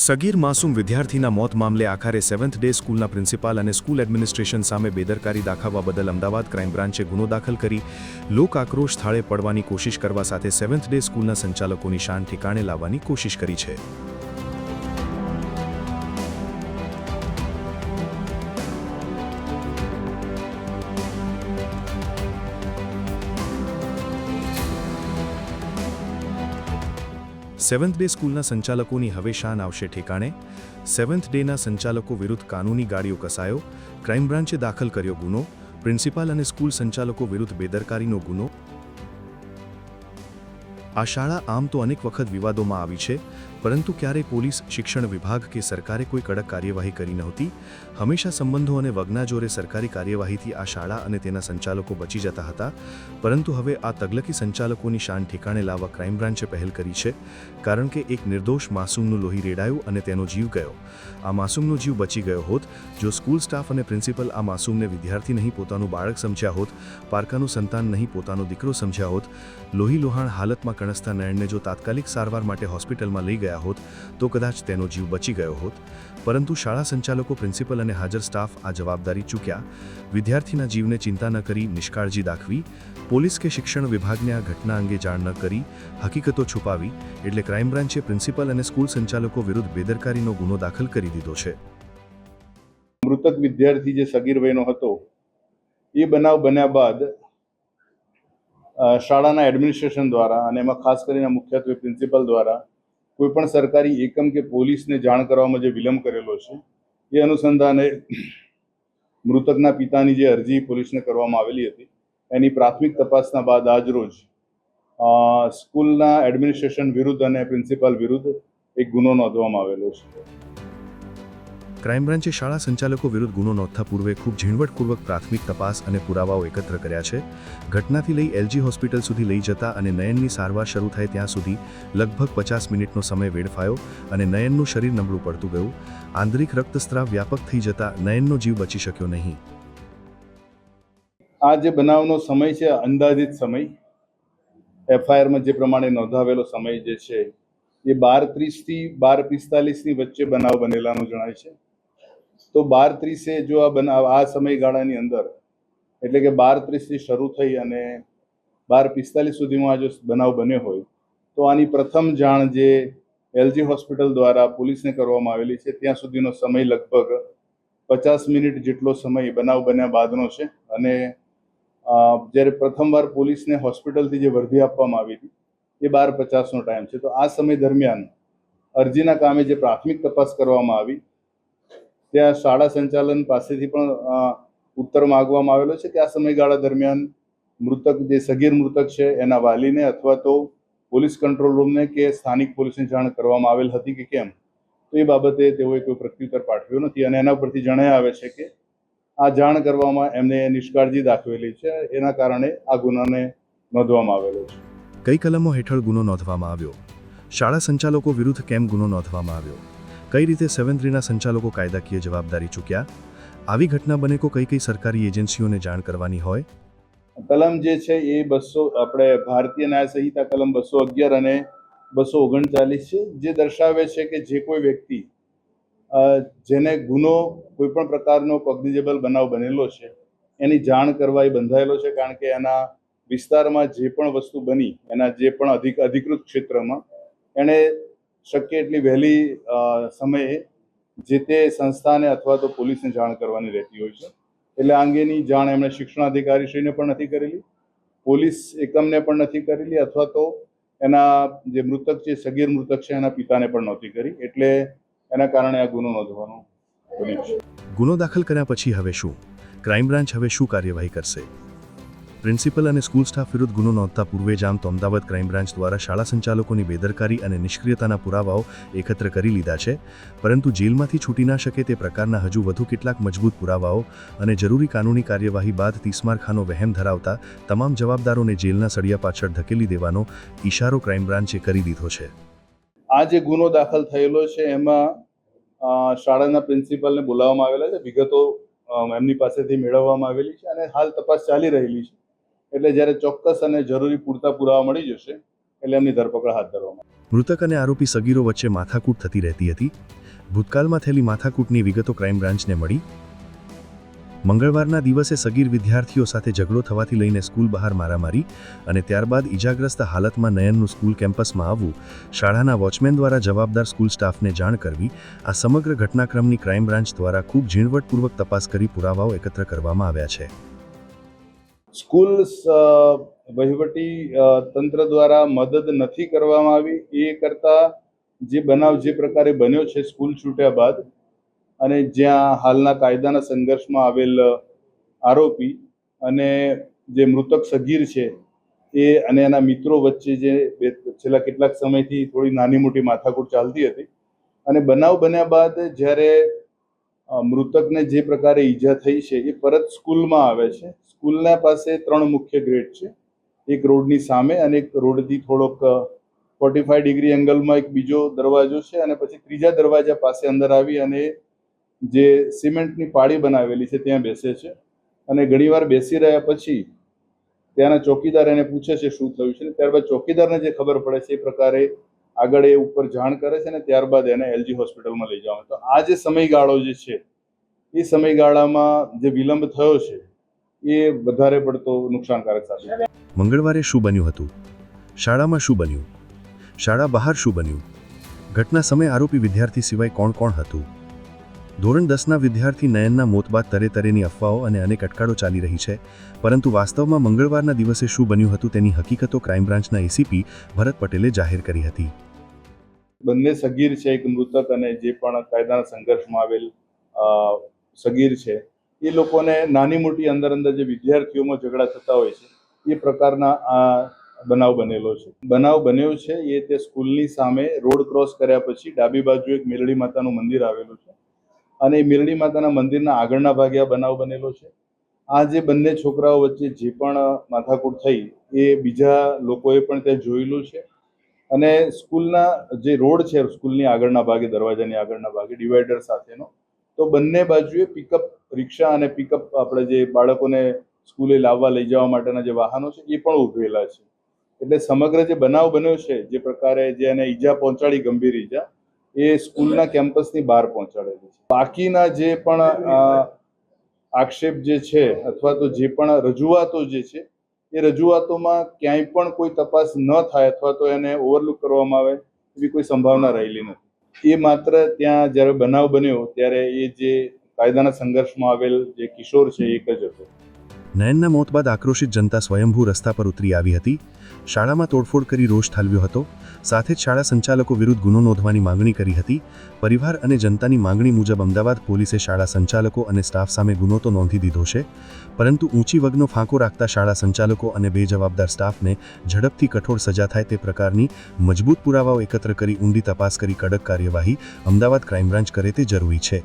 સગીર માસૂમ વિદ્યાર્થીના મોત મામલે આખરે સેવન્થ ડે સ્કૂલના પ્રિન્સિપાલ અને સ્કૂલ એડમિનિસ્ટ્રેશન સામે બેદરકારી દાખવવા બદલ અમદાવાદ ક્રાઇમ બ્રાન્ચે ગુનો દાખલ કરી લોક આક્રોશ થાળે પડવાની કોશિશ કરવા સાથે સેવન્થ ડે સ્કૂલના સંચાલકોની શાન ઠેકાણે લાવવાની કોશિશ કરી છે. સેવન્થ ડે સ્કૂલના સંચાલકોની હવે શાન આવશે ઠેકાણે. સેવન્થ ડેના સંચાલકો વિરુદ્ધ કાનૂની ગાડીઓ કસાયો, ક્રાઇમ બ્રાન્ચે દાખલ કર્યો ગુનો, પ્રિન્સિપાલ અને સ્કૂલ સંચાલકો વિરુદ્ધ બેદરકારીનો ગુનો. આ શાળા આમ તો અનેક વખત વિવાદોમાં આવી છે પરંતુ ક્યારેય પોલીસ, શિક્ષણ વિભાગ કે સરકારે કોઈ કડક કાર્યવાહી કરી નહોતી. હંમેશા સંબંધો અને વગના જોરે સરકારી કાર્યવાહીથી આ શાળા અને તેના સંચાલકો બચી જતા હતા. પરંતુ હવે આ તગલકી સંચાલકોની શાન ઠેકાણે લાવવા ક્રાઇમ બ્રાન્ચે પહેલ કરી છે, કારણ કે એક નિર્દોષ માસૂમનું લોહી રેડાયું અને તેનો જીવ ગયો. આ માસૂમનો જીવ બચી ગયો હોત, જો સ્કૂલ સ્ટાફ અને પ્રિન્સિપલ આ માસૂમને વિદ્યાર્થી નહીં પોતાનું બાળક સમજ્યા હોત, પારકાનું સંતાન નહીં પોતાનો દીકરો સમજ્યા હોત, લોહી લોહાણ હાલતમાં કણસતા નયણને જો તાત્કાલિક સારવાર માટે હોસ્પિટલમાં લઈ ગયા હોત તો કદાચ તેનો જીવ બચી ગયો હોત. પરંતુ શાળા સંચાલકો, પ્રિન્સિપલ અને હાજર સ્ટાફ આ જવાબદારી ચૂક્યા. વિદ્યાર્થીના જીવને ચિંતા ન કરી, નિષ્કાળજી દાખવી, પોલીસ કે શિક્ષણ વિભાગને આ ઘટના અંગે જાણ ન કરી, હકીકતો છુપાવી, એટલે ક્રાઇમ બ્રાન્ચે પ્રિન્સિપલ અને સ્કૂલ સંચાલકો વિરુદ્ધ બેદરકારીનો ગુનો દાખલ કરી દીધો છે. મૃતક વિદ્યાર્થી જે સગીર વયનો હતો, એ બનાવ બન્યા બાદ શાળાના એડમિનિસ્ટ્રેશન દ્વારા અને એમાં ખાસ કરીને મુખ્યત્વે પ્રિન્સિપલ દ્વારા કોઈ પણ સરકારી એકમ કે પોલીસને જાણ કરવામાં જે વિલંબ કરેલો છે, એ અનુસંધાને મૃતકના પિતાની જે અરજી પોલીસને કરવામાં આવેલી હતી. એની પ્રાથમિક તપાસના બાદ આજરોજ રોજ સ્કૂલના એડમિનિસ્ટ્રેશન વિરુદ્ધ અને પ્રિન્સિપાલ વિરુદ્ધ એક ગુનો નોંધવામાં આવેલો છે. ક્રાઇમ બ્રાન્ચે શાળા સંચાલકો વિરુદ્ધ ગુનો નોંધતા પૂર્વે ખૂબ ઝીણવટપૂર્વક પ્રાથમિક તપાસ અને પુરાવાઓ એકત્ર કર્યા છે. ઘટનાથી લઈ એલજી હોસ્પિટલ સુધી લઈ જતા અને નયનની સારવાર શરૂ થાય ત્યાં સુધી લગભગ પચાસ મિનિટનો સમય વેડફાયો અને નયનનું શરીર નબળું પડતું ગયું. આંતરિક રક્તસ્રાવ વ્યાપક થઈ જતા નયનનો જીવ બચી શક્યો નહીં. આ જે બનાવનો સમય છે, અંદાજિત સમય એફઆઈઆરમાં જે પ્રમાણે નોંધાવેલો સમય જે છે, એ બાર ત્રીસથી બાર પિસ્તાલીસની વચ્ચે બનાવ બનેલાનું જણાય છે. તો બાર ત્રીસે જો આ બનાવ આ સમયગાળાની અંદર, એટલે કે બાર ત્રીસથી શરૂ થઈ અને બાર પિસ્તાલીસ સુધીમાં આ જો બનાવ બન્યો હોય, તો આની પ્રથમ જાણ જે એલજી હોસ્પિટલ દ્વારા પોલીસને કરવામાં આવેલી છે, ત્યાં સુધીનો સમય લગભગ પચાસ મિનિટ જેટલો સમય બનાવ બન્યા બાદનો છે અને જ્યારે પ્રથમવાર પોલીસને હોસ્પિટલથી જે વર્ધી આપવામાં આવી હતી, એ બાર પચાસનો ટાઈમ છે. તો આ સમય દરમિયાન અરજીના કામે જે પ્રાથમિક તપાસ કરવામાં આવી ત્યાં શાળા સંચાલન પાસેથી પણ ઉત્તર માગવામાં આવેલો છે કે આ સમયગાળા દરમિયાન મૃતક, જે સગીર મૃતક છે, એના વાલીને અથવા તો પોલીસ કંટ્રોલ રૂમને કે સ્થાનિક પોલીસને જાણ કરવામાં આવેલ હતી કે કેમ? તો એ બાબતે તેઓએ કોઈ પ્રત્યુત્તર પાઠવ્યો નથી અને એના પરથી જણાય આવે છે કે આ જાણ કરવામાં એમને નિષ્કાળજી દાખવેલી છે. એના કારણે આ ગુનાને નોંધવામાં આવેલો છે. કઈ કલમો હેઠળ ગુનો નોંધવામાં આવ્યો? શાળા સંચાલકો વિરુદ્ધ કેમ ગુનો નોંધવામાં આવ્યો? કઈ રીતે સેવન થ્રીના સંચાલકો કાયદાકીય જવાબદારી ચૂક્યા? આવી ઘટના બને કો કઈ કઈ સરકારી એજન્સીઓને જાણ કરવાની હોય? કલમ જે છે એ બસો, આપણે ભારતીય ન્યાય સંહિતા કલમ બસો અગિયાર અને બસો ઓગણચાલીસ છે, જે દર્શાવે છે કે જે કોઈ વ્યક્તિ જેને ગુનો કોઈ પણ પ્રકારનો કોગ્નિઝેબલ બનાવ બનેલો છે, એની જાણ કરવા એ બંધાયેલો છે, કારણ કે એના વિસ્તારમાં જે પણ વસ્તુ બની, એના જે પણ અધિક, અધિકૃત ક્ષેત્રમાં, એણે શક્ય એટલી વહેલી સમયે જે તે સંસ્થાને અથવા તો પોલીસને જાણ કરવાની રહેતી હોય છે. એટલે આ અંગેની જાણ એમણે શિક્ષણાધિકારીશ્રીને પણ નથી કરેલી, પોલીસ એકમને પણ નથી કરેલી અથવા તો એના જે મૃતક છે, સગીર મૃતક છે, એના પિતાને પણ નહોતી કરી. એટલે એના કારણે આ ગુનો નોંધવાનો ગુનો દાખલ કર્યા પછી હવે શું? ક્રાઇમ બ્રાન્ચ હવે શું કાર્યવાહી કરશે? પ્રિન્સિપલ અને સ્કૂલ સ્ટાફ વિરુદ્ધ ગુનો નોંધતા પૂર્વે જામ તો અમદાવાદ ક્રાઇમ બ્રાન્ચ દ્વારા શાળા સંચાલકોની બેદરકારી અને નિષ્ક્રિયતાના પુરાવાઓ એકત્ર કરી લીધા છે. પરંતુ જેલમાંથી છૂટી ના શકે તે પ્રકારના હજુ વધુ કેટલાક મજબૂત પુરાવાઓ અને જરૂરી કાનૂની કાર્યવાહી બાદ તીસમારખાનો વહેમ ધરાવતા તમામ જવાબદારોને જેલના સળિયા પાછળ ધકેલી દેવાનો ઇશારો ક્રાઇમ બ્રાન્ચે કરી દીધો છે. આ જે ગુનો દાખલ થયેલો છે, એમાં શાળાના પ્રિન્સિપલને બોલાવવામાં આવેલા છે. વિગતો એમની પાસેથી મેળવવામાં આવેલી છે અને હાલ તપાસ ચાલી રહેલી છે. એટલે જ્યારે ચોક્કસ અને જરૂરી પૂરતા પુરાવા મળી જશે, એટલે એમની ધરપકડ હાથ ધરવામાં મૃતક અને આરોપી સગીરો વચ્ચે માથાકૂટ થતી રહેતી હતી. ભૂતકાળમાં થયેલી માથાકૂટની વિગતો ક્રાઇમ બ્રાન્ચને મળી. મંગળવારના દિવસે સગીર વિદ્યાર્થીઓ સાથે ઝઘડો થવાથી લઈને સ્કૂલ બહાર મારામારી અને ત્યારબાદ ઇજાગ્રસ્ત હાલતમાં નયનનું સ્કૂલ કેમ્પસમાં આવવું, શાળાના વોચમેન દ્વારા જવાબદાર સ્કૂલ સ્ટાફને જાણ કરવી, આ સમગ્ર ઘટનાક્રમની ક્રાઇમ બ્રાન્ચ દ્વારા ખૂબ ઝીણવટપૂર્વક તપાસ કરી પુરાવાઓ એકત્ર કરવામાં આવ્યા છે. સ્કૂલ વહીવટી તંત્ર દ્વારા મદદ નથી કરવામાં આવી, એ કરતા જે બનાવ જે પ્રકારે બન્યો છે સ્કૂલ છૂટ્યા બાદ અને જ્યાં હાલના કાયદાના સંઘર્ષમાં આવેલ આરોપી અને જે મૃતક સગીર છે એ અને એના મિત્રો વચ્ચે જે છેલ્લા કેટલાક સમયથી થોડી નાની મોટી માથાકૂટ ચાલતી હતી અને બનાવ બન્યા બાદ જ્યારે મૃતકને જે પ્રકારે ઈજા થઈ છે એ પરત સ્કૂલમાં આવે છે. સ્કૂલના પાસે ત્રણ મુખ્ય ગ્રેડ છે. એક રોડની સામે અને એક રોડથી થોડોક ફોર્ટી ફાઈવ ડિગ્રી એંગલમાં એક બીજો દરવાજો છે અને પછી ત્રીજા દરવાજા પાસે અંદર આવી અને જે સિમેન્ટની પાળી બનાવેલી છે ત્યાં બેસે છે. અને ઘણીવાર બેસી રહ્યા પછી ત્યાંના ચોકીદાર એને પૂછે છે શું થયું છે ત્યારબાદ ચોકીદારને જે ખબર પડે છે એ પ્રકારે આગળ એ ઉપર જાણ કરે છે અને ત્યારબાદ એને એલજી હોસ્પિટલમાં લઈ જવાનું તો આ જે સમયગાળો જે છે, એ સમયગાળામાં જે વિલંબ થયો છે એ વધારે પડતો નુકસાનકારક સાબિત મંગળવારે શું બન્યું હતું? શાળામાં શું બન્યું? શાળા બહાર શું બન્યું? ઘટના સમયે આરોપી વિદ્યાર્થી સિવાય કોણ કોણ હતું? ધોરણ દસના વિદ્યાર્થી નયનના મોત બાદ તરે તરેની અફવાઓ અને અનેક અટકાળો ચાલી રહી છે પરંતુ વાસ્તવમાં મંગળવારના દિવસે શું બન્યું હતું તેની હકીકતો ક્રાઇમ બ્રાન્ચના એસીપી ભરત પટેલે જાહેર કરી હતી. બંને સગીર છે એક મૃતક અને જે પણ કાયદાના સંઘર્ષમાં આવેલ સગીર છે એ લોકોને નાની મોટી અંદર અંદર જે વિદ્યાર્થીઓમાં ઝઘડા થતા હોય છે, એ પ્રકારના આ બનાવ બનેલો છે. બનાવ બન્યો છે, એ તે સ્કૂલની સામે રોડ ક્રોસ કર્યા પછી ડાબી બાજુ એક મેરડી માતાનું મંદિર આવેલું છે. અને એ મેરડી માતાના મંદિરના આગળના ભાગે આ બનાવ બનેલો છે. આ જે બંને છોકરાઓ વચ્ચે જે પણ માથાકૂટ થઈ, એ બીજા લોકોએ પણ ત્યાં જોયેલું છે. અને સ્કૂલના જે રોડ છે, સ્કૂલની આગળના ભાગે, દરવાજાની આગળના ભાગે, ડિવાઈડર સાથેનો, તો બંને બાજુએ પિકઅપ રિક્ષા અને પિકઅપ આપણે જે બાળકોને સ્કૂલે લાવવા લઈ જવા માટેના જે વાહનો છે, એ પણ ઉભેલા છે. એટલે સમગ્ર જે બનાવ બન્યો છે, જે પ્રકારે જે એને ઈજા પહોંચાડી ગંભીર ઈજા, એ સ્કૂલના કેમ્પસની બહાર પહોંચાડેલી છે. બાકીના જે પણ આક્ષેપ જે છે, અથવા તો જે પણ રજૂઆતો જે છે, એ રજૂઆતોમાં ક્યાંય પણ કોઈ તપાસ ન થાય અથવા તો એને ઓવરલુક કરવામાં આવે એવી કોઈ સંભાવના રહેલી નથી. એ માત્ર ત્યાં જ્યારે બનાવ બન્યો, ત્યારે એ જે કાયદાના સંઘર્ષમાં આવેલ જે કિશોર છે એક જ હતો. નયનના મોત બાદ આક્રોશિત જનતા સ્વયંભૂ રસ્તા પર ઉતરી આવી હતી. શાળામાં તોડફોડ કરી રોષ ઠાલવ્યો હતો. સાથે જ શાળા સંચાલકો વિરુદ્ધ ગુનો નોંધવાની માંગણી કરી હતી. પરિવાર અને જનતાની માંગણી મુજબ અમદાવાદ પોલીસે શાળા સંચાલકો અને સ્ટાફ સામે ગુનો તો નોંધી દીધો છે, પરંતુ ઊંચી વગનો ફાંકો રાખતા શાળા સંચાલકો અને બેજવાબદાર સ્ટાફને ઝડપથી કઠોર સજા થાય તે પ્રકારની મજબૂત પુરાવાઓ એકત્ર કરી ઊંડી તપાસ કરી કડક કાર્યવાહી અમદાવાદ ક્રાઇમ બ્રાન્ચ કરે તે જરૂરી છે.